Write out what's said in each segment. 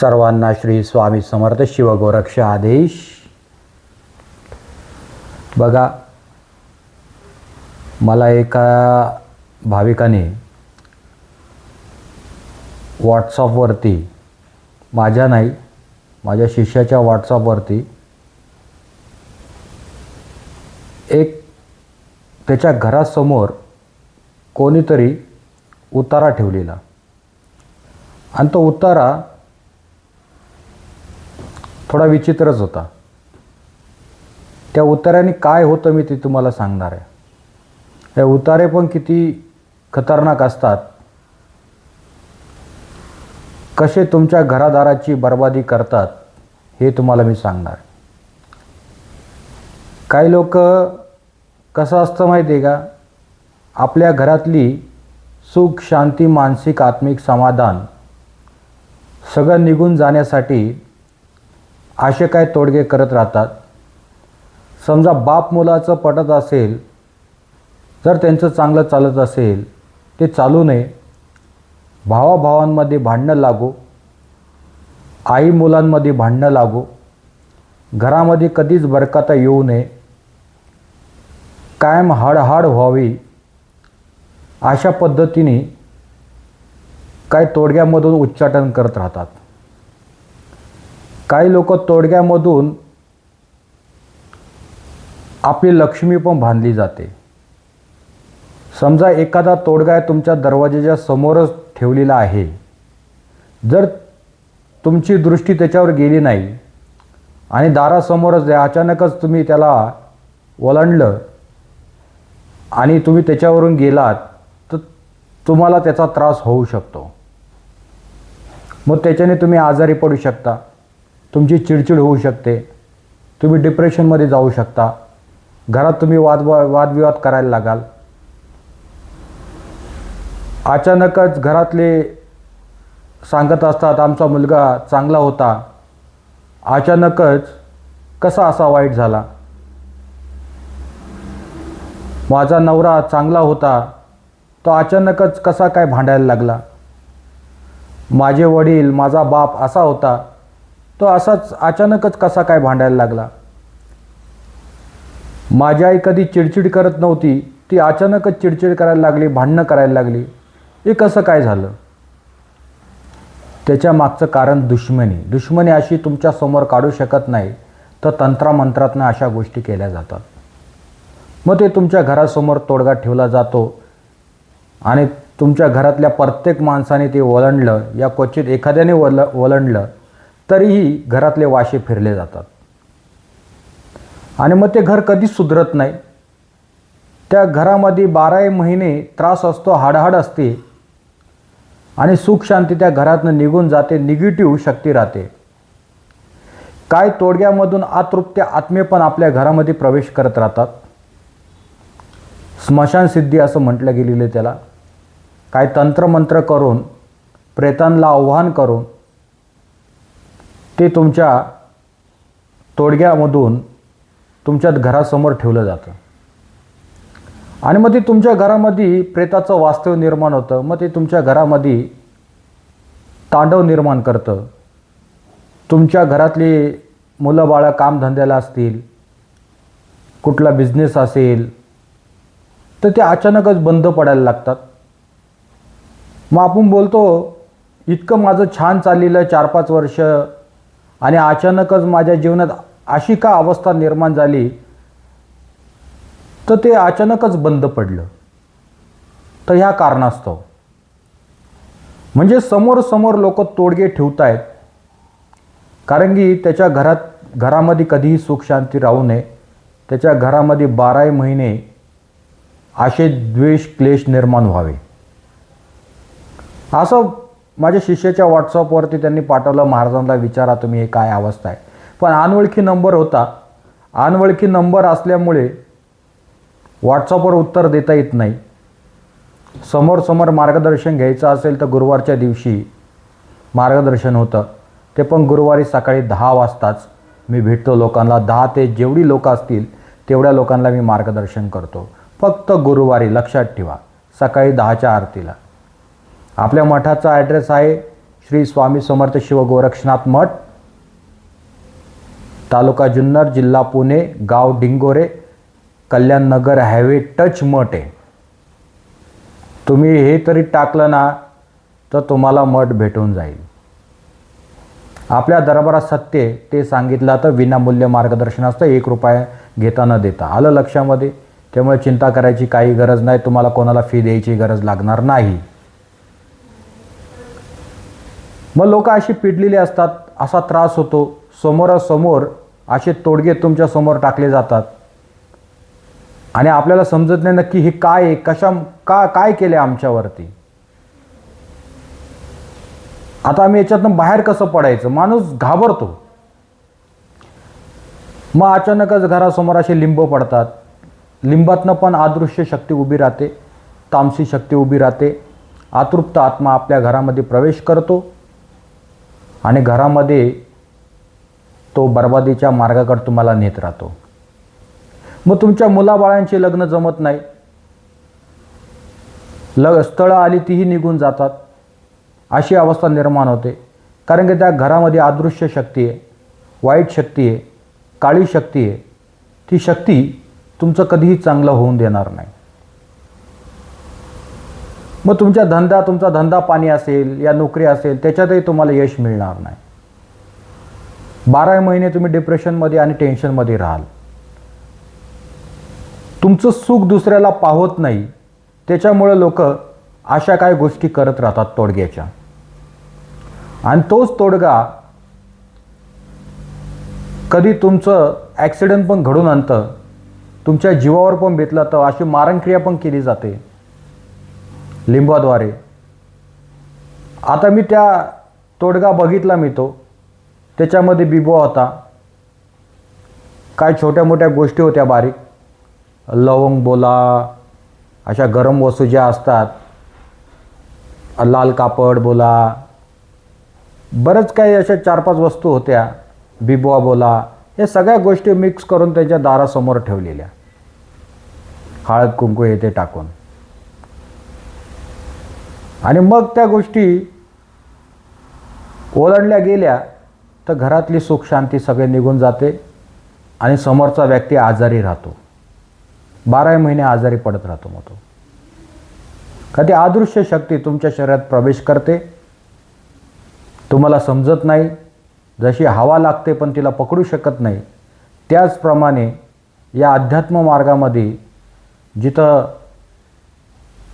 सर्वांना श्री स्वामी समर्थ शिवगोरक्ष आदेश बघा मला एका भाविकाने व्हॉट्सअपवरती माझ्या नाही माझ्या शिष्याच्या व्हॉट्सअपवरती एक त्याच्या घरासमोर कोणीतरी उतारा ठेवलेला. आणि तो उतारा थोडा विचित्रच होता. त्या उतार्याने काय होतं मी ते तुम्हाला सांगणार आहे. हे उतारे पण किती खतरनाक असतात. कसे तुमच्या घरादाराची बर्बादी करतात हे तुम्हाला मी सांगणार काही लोक कसं असतं माहिती आहे का? आपल्या घरातली सुख शांती मानसिक आत्मिक समाधान सगळं निघून जाण्यासाठी असे काय तोडगे करत राहतात? समजा बाप मुलाचं पटत असेल जर त्यांचं चांगलं चालत असेल ते चालू नये. भावाभावांमध्ये भांडणं लागो. आई मुलांमध्ये भांडणं लागो. घरामध्ये कधीच बरकता येऊ नये. कायम हाडहाड व्हावी. अशा पद्धतीने काय तोडग्यामधून उच्चाटन करत राहतात. काही लोक तोडग्यामधून आपली लक्ष्मी पण बांधली जाते. समजा एखादा तोडगा तुमच्या दरवाजाच्या समोरच ठेवलेला आहे. जर तुमची दृष्टी त्याच्यावर गेली नाही आणि दारासमोरच आहे अचानकच तुम्ही त्याला ओलांडलं आणि तुम्ही त्याच्यावरून गेलात तर तुम्हाला त्याचा त्रास होऊ शकतो. मग त्याच्याने तुम्ही आजारी पडू शकता. तुमची चिडचिड होऊ शकते. तुम्ही डिप्रेशनमध्ये जाऊ शकता. घरात तुम्ही वाद वादविवाद करायला लागाल. अचानकच घरातले सांगत असतात आमचा मुलगा चांगला होता. अचानकच कसा असा वाईट झाला. माझा नवरा चांगला होता. तो अचानकच कसा काय भांडायला लागला. माझे वडील माझा बाप असा होता. तो असाच अचानकच कसा काय भांडायला लागला? माझी आई कधी चिडचिड करत नव्हती. ती अचानकच चिडचिड करायला लागली भांडणं करायला लागली. हे कसं काय झालं? त्याच्या मागचं कारण दुश्मनी. दुश्मनी अशी तुमच्यासमोर काढू शकत नाही तर तंत्रामंत्रातनं अशा गोष्टी केल्या जातात. मग ते तुमच्या घरासमोर तोडगा ठेवला जातो आणि तुमच्या घरातल्या प्रत्येक माणसाने ते ओलांडलं. या क्वचित एखाद्याने ओल ओलांडलं. तरीही घरातले वाशे फिरले जातात. आणि मग ते घर कधीच सुधरत नाही. त्या घरामध्ये बाराही महिने त्रास असतो हाडहाड असते. आणि सुख शांती त्या घरातनं निघून जाते निगेटिव्ह शक्ती राहते. काय तोडग्यामधून आतृप्त आत्मे पण आपल्या घरामध्ये प्रवेश करत राहतात. स्मशानसिद्धी असं म्हटलं गेलेलं आहे त्याला. काय तंत्रमंत्र करून प्रेतांना आव्हान करून ते तुमच्या तोडग्यामधून तुमच्या घरासमोर ठेवलं जातं. आणि मग ते तुमच्या घरामध्ये प्रेताचं वास्तव निर्माण होतं. मग ते तुमच्या घरामध्ये तांडव निर्माण करतं. तुमच्या घरातली मुलं बाळं कामधंद्याला असतील कुठला बिझनेस असेल तर ते अचानकच बंद पडायला लागतात. मग आपण बोलतो इतकं माझं छान चाललेलं चार पाच वर्ष आणि अचानकच माझ्या जीवनात अशी का अवस्था निर्माण झाली तर ते अचानकच बंद पडलं. तर ह्या कारणास्तव. म्हणजे समोर समोर लोक तोडगे ठेवत आहेत कारण की त्याच्या घरात घरामध्ये कधीही सुख शांती राहू नये. त्याच्या घरामध्ये बाराही महिने असे द्वेष क्लेश निर्माण व्हावे. असं माझ्या शिष्याच्या व्हॉट्सअपवरती त्यांनी पाठवलं महाराजांना विचारा तुम्ही हे काय अवस्था आहे. पण अनवळखी नंबर होता. अनवळखी नंबर असल्यामुळे व्हॉट्सअपवर उत्तर देता येत नाही. समोर समोर मार्गदर्शन घ्यायचं असेल तर गुरुवारच्या दिवशी मार्गदर्शन होतं. ते पण गुरुवारी सकाळी दहा वाजताच. मी भेटतो लोकांना. दहा ते जेवढी लोकं असतील तेवढ्या लोकांना मी मार्गदर्शन करतो. फक्त गुरुवारी लक्षात ठेवा. सकाळी दहाच्या आरतीला. आपल्या मठाचा ॲड्रेस आहे श्री स्वामी समर्थ शिव गोरक्षनाथ मठ तालुका जुन्नर जिल्हा पुणे गाव डिंगोरे कल्याण नगर हायवे टच मठ आहे. तुम्ही हे तरी टाकलं ना तर तुम्हाला मठ भेटून जाईल. आपल्या दरबारात सत्य आहे ते सांगितलं तर विनामूल्य मार्गदर्शन असतं एक रुपया घेताना देता. आलं लक्षामध्ये त्यामुळे चिंता करायची काही गरज नाही तुम्हाला कोणाला फी द्यायची गरज लागणार नाही. मग लोक अशी पिडलेली असतात असा त्रास होतो. समोरासमोर असे तोडगे तुमच्यासमोर टाकले जातात. आणि आपल्याला समजत नाही नक्की हे काय आहे कशा का काय केले आमच्यावरती. आता आम्ही याच्यातनं बाहेर कसं पडायचं? माणूस घाबरतो. मग अचानकच घरासमोर असे लिंब पडतात. लिंबातनं पण अदृश्य शक्ती उभी राहते. तामसी शक्ती उभी राहते. आतृप्त आत्मा आपल्या घरामध्ये प्रवेश करतो. आणि घरामध्ये तो बर्बादीच्या मार्गाकडे तुम्हाला नेत राहतो. मग तुमच्या मुलाबाळांचे लग्न जमत नाही. ल स्थळं आली तीही निघून जातात. अशी अवस्था निर्माण होते. कारण की त्या घरामध्ये अदृश्य शक्ती आहे वाईट शक्ती आहे काळी शक्ती आहे. ती शक्ती तुमचं कधीही चांगलं होऊन देणार नाही. मग तुमच्या धंदा तुमचा धंदा पाणी असेल या नोकरी असेल त्याच्यातही तुम्हाला यश मिळणार नाही. बारा महिने तुम्ही डिप्रेशनमध्ये आणि टेन्शनमध्ये राहाल. तुमचं सुख दुसऱ्याला पाहत नाही त्याच्यामुळे लोक अशा काय गोष्टी करत राहतात तोडग्याच्या. आणि तोच तोडगा कधी तुमचं ॲक्सिडेंट पण घडून आणतं तुमच्या जीवावर पण बेतलं तर अशी मारणक्रिया पण केली जाते. लिंबाद्वारे. आता मी त्या तोडगा बघितला मी तो. त्याच्यामध्ये बिबो होता. काय छोट्या मोठ्या गोष्टी होत्या बारीक. लवंग बोला अशा गरम वस्तू ज्या असतात. लाल कापड बोला. बरंच काही अशा चार पाच वस्तू होत्या. बिबवा बोला. या सगळ्या गोष्टी मिक्स करून त्याच्या दारासमोर ठेवलेल्या. हळद कुंकू येते टाकून. आणि मग त्या गोष्टी ओलांडल्या गेल्या तर घरातली सुख शांती सगळे निघून जाते आणि समोरचा व्यक्ती आजारी राहतो. बाराही महिने आजारी पडत राहतो मग तो. कधी अदृश्य शक्ती तुमच्या शरीरात प्रवेश करते. तुम्हाला समजत नाही. जशी हवा लागते पण तिला पकडू शकत नाही. त्याचप्रमाणे या अध्यात्म मार्गामध्ये जिथं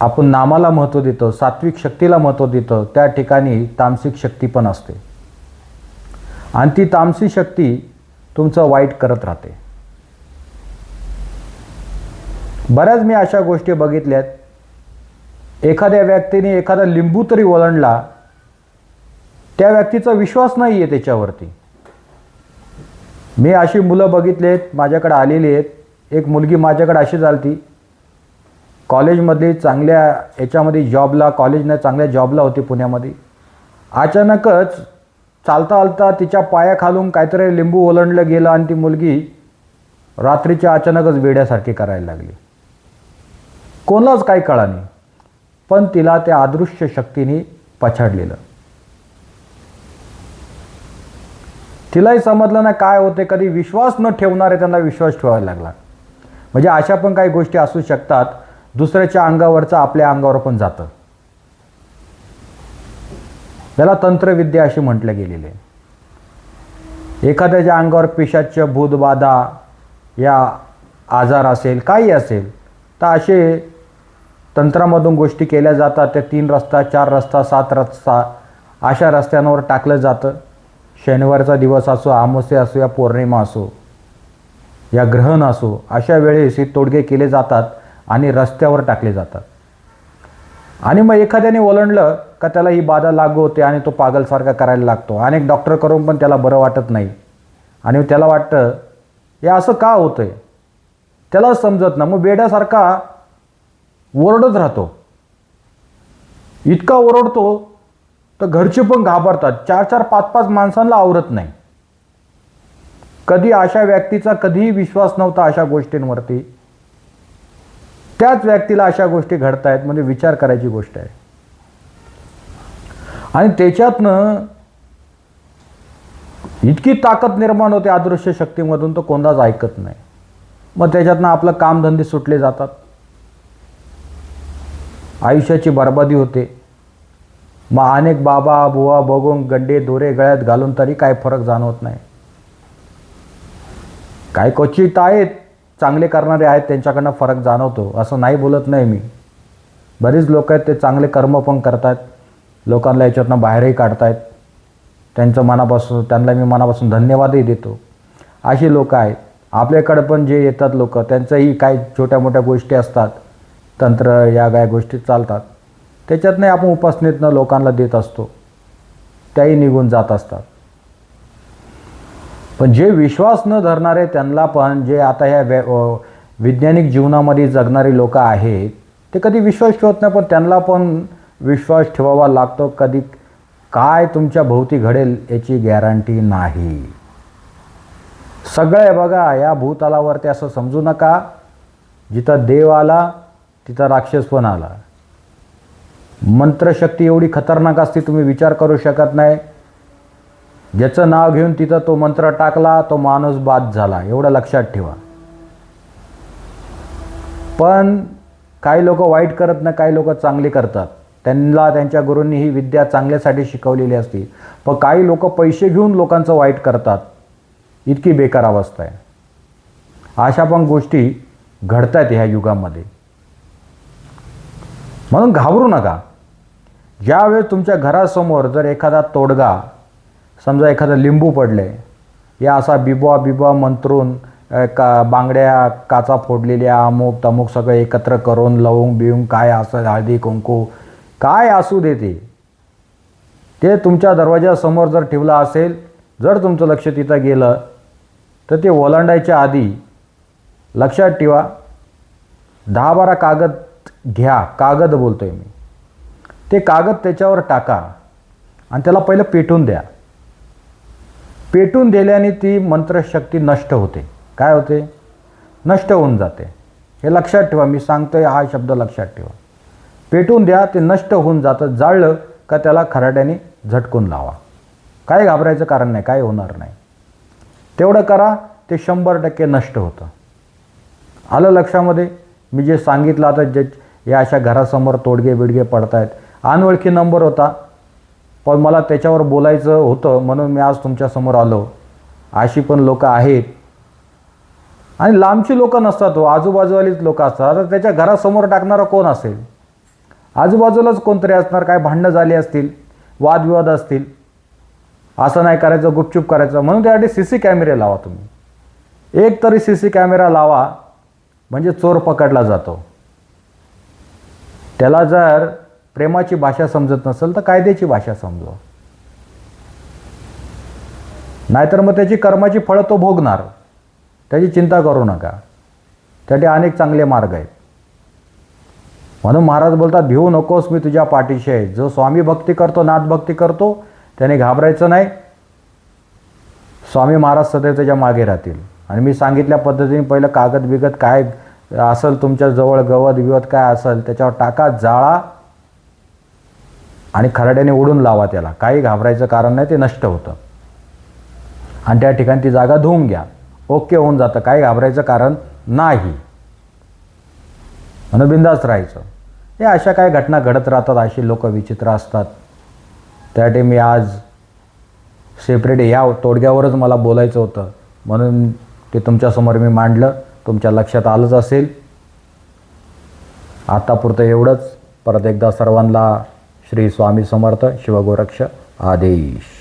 आपण नामाला महत्त्व देतो सात्विक शक्तीला महत्त्व देतो त्या ठिकाणी तामसिक शक्ती पण असते. आणि ती तामसी शक्ती तुमचं वाईट करत राहते. बऱ्याच मी अशा गोष्टी बघितल्यात. एखाद्या व्यक्तीने एखादा लिंबू तरी ओलांडला त्या व्यक्तीचा विश्वास नाही आहे त्याच्यावरती. मी अशी मुलं बघितलेत माझ्याकडे आलेली आहेत. एक मुलगी माझ्याकडे अशी झाली कॉलेजमध्ये चांगल्या याच्यामध्ये जॉबला कॉलेजनं चांगल्या जॉबला होती पुण्यामध्ये. अचानकच चालता चालता तिच्या पायाखालून काहीतरी लिंबू ओलांडलं गेलं आणि ती मुलगी रात्रीच्या अचानकच वेड्यासारखी करायला लागली. कोणालाच काही कळा नाही पण तिला त्या अदृश्य शक्तीने पछाडलेलं. तिलाही समजलं ना काय होते कधी विश्वास न ठेवणारे त्यांना विश्वास ठेवायला लागला. म्हणजे अशा पण काही गोष्टी असू शकतात दुसऱ्याच्या अंगावरचं आपल्या अंगावर पण जातं. याला तंत्रविद्या अशी म्हटलं गेलेली आहे. एखाद्याच्या अंगावर पिशाच्य भूतबाधा या आजार असेल काही असेल तर असे तंत्रामधून गोष्टी केल्या जातात. त्या तीन रस्ता चार रस्ता सात रस्ता अशा रस्त्यांवर टाकलं जातं. शनिवारचा दिवस असो अमावस्या असो या पौर्णिमा असो या ग्रहण असो अशा वेळेस हे तोडगे केले जातात. आणि रस्त्यावर टाकले जातात. आणि मग एखाद्याने ओलांडलं का त्याला ही बाधा लागू होते आणि तो पागलसारखा करायला लागतो. अनेक डॉक्टर करून पण त्याला बरं वाटत नाही. आणि त्याला वाटतं हे असं का होतं आहे त्याला समजत ना मग बेड्यासारखा ओरडत राहतो. इतका ओरडतो तर घरचे पण घाबरतात. चार चार पाच पाच माणसांना आवरत नाही. कधी अशा व्यक्तीचा कधीही विश्वास नव्हता अशा गोष्टींवरती. त्याच व्यक्तीला अशा गोष्टी घडतायत म्हणजे विचार करायची गोष्ट आहे. आणि त्याच्यातनं इतकी ताकद निर्माण होते अदृश्य शक्तीमधून तो कोणताच ऐकत नाही. मग त्याच्यातनं आपलं कामधंदे सुटले जातात. आयुष्याची बर्बादी होते. मग अनेक बाबा बुवा बघून गड्डे दोरे गळ्यात घालून तरी काय फरक जाणवत नाही. काय क्वचित आहेत चांगले करणारे आहेत त्यांच्याकडनं फरक जाणवतो. असं नाही बोलत नाही मी. बरीच लोक आहेत ते चांगले कर्म पण करतात लोकांना याच्यातनं बाहेरही काढतायत. त्यांचं मनापासून त्यांना मी मनापासून धन्यवादही देतो. अशी लोक आहेत. आपल्याकडे पण जे येतात लोक त्यांचंही काही छोट्या मोठ्या गोष्टी असतात. तंत्र या काय गोष्टी चालतात. त्याच्यातनं आपण उपासनेतनं लोकांना देत असतो. त्याही निघून जात असतात. पण जे विश्वास न धरणारे त्यांना पण जे आता ह्या व्य वैज्ञानिक जीवनामध्ये जगणारी लोक आहेत ते कधी विश्वास ठेवत नाही पण त्यांना पण विश्वास ठेवावा लागतो. कधी काय तुमच्या भोवती घडेल याची गॅरंटी नाही. सगळं आहे बघा या भूतालावरती असं समजू नका. जिथं देव आला तिथं राक्षस पण आला. मंत्रशक्ती एवढी खतरनाक असते तुम्ही विचार करू शकत नाही. ज्याचं नाव घेऊन तिथं तो मंत्र टाकला तो माणूस बाद झाला. एवढं लक्षात ठेवा. पण काही लोक वाईट करत नाही काही लोक चांगली करतात. त्यांना त्यांच्या गुरूंनी ही विद्या चांगल्यासाठी शिकवलेली असते. पण काही लोक पैसे घेऊन लोकांचं वाईट करतात. इतकी बेकार अवस्था आहे. अशा पण गोष्टी घडत आहेत ह्या युगामध्ये. म्हणून घाबरू नका. ज्यावेळेस तुमच्या घरासमोर जर एखादा तोडगा समजा एखादं लिंबू पडलं आहे या असा बिबवा बिबवा मंत्रून का बांगड्या काचा फोडलेल्या अमुक तमुक सगळं एकत्र करून लवंग बिवंग काय असं हळदी कुंकू काय असू दे ते. ते तुमच्या दरवाजासमोर जर ठेवलं असेल जर तुमचं लक्ष तिथं गेलं तर ते ओलांडायच्या आधी लक्षात ठेवा दहा बारा कागद घ्या कागद बोलतो आहे मी. ते कागद त्याच्यावर टाका आणि त्याला पहिलं पेटून द्या. पेटून दिल्याने ती मंत्रशक्ती नष्ट होते. काय होते? नष्ट होऊन जाते. हे लक्षात ठेवा मी सांगतोय हा शब्द लक्षात ठेवा. पेटून द्या ते नष्ट होऊन जातं जाळलं का त्याला खराट्याने झटकून लावा. काय घाबरायचं कारण नाही काय होणार नाही. तेवढं करा ते शंभर टक्के नष्ट होतं. आलं लक्षामध्ये? मी जे सांगितलं आता जे या अशा घरासमोर तोडगे बिडगे पडत आहेत अनोळखी नंबर होता पण मला त्याच्यावर बोलायचं होतं म्हणून मी आज तुमच्यासमोर आलो. अशी पण लोकं आहेत. आणि लांबची लोकं नसतात हो आजूबाजूवालीच लोक असतात. आता त्याच्या घरासमोर टाकणारा कोण असेल? आजूबाजूलाच कोणतरी असणार काय भांडणं झाली असतील वादविवाद असतील? असं नाही करायचं गुपचूप करायचं. म्हणून त्यासाठी सी सी कॅमेरे लावा तुम्ही. एक तरी सी सी कॅमेरा लावा म्हणजे चोर पकडला जातो. त्याला जर प्रेमाची भाषा समजत नसेल तर कायद्याची भाषा समजवा. नाहीतर मग त्याची कर्माची फळं तो भोगणार. त्याची चिंता करू नका. त्यासाठी अनेक चांगले मार्ग आहेत. म्हणून महाराज बोलतात भिवू नकोस मी तुझ्या पाठीशी आहे. जो स्वामी भक्ती करतो नाथभक्ती करतो त्याने घाबरायचं नाही. स्वामी महाराज सदैव त्याच्यामागे राहतील. आणि मी सांगितल्या पद्धतीने पहिलं कागद बिगत काय असेल तुमच्या जवळ गवत बिवत काय असेल त्याच्यावर टाका जाळा. आणि खराड्याने उडून लावा त्याला. काही घाबरायचं कारण नाही ते नष्ट होतं. आणि त्या ठिकाणी ती जागा धुवून घ्या. ओके होऊन जातं. काही घाबरायचं कारण नाही. म्हणून बिंदास राहायचं. हे अशा काही घटना घडत राहतात अशी लोक विचित्र असतात. त्यासाठी मी आज सेपरेट या तोडग्यावरच मला बोलायचं होतं. म्हणून ते तुमच्यासमोर मी मांडलं. तुमच्या लक्षात आलंच असेल. आतापुरतं एवढंच. परत एकदा सर्वांना श्री स्वामी समर्थ शिवगोरक्ष आदेश.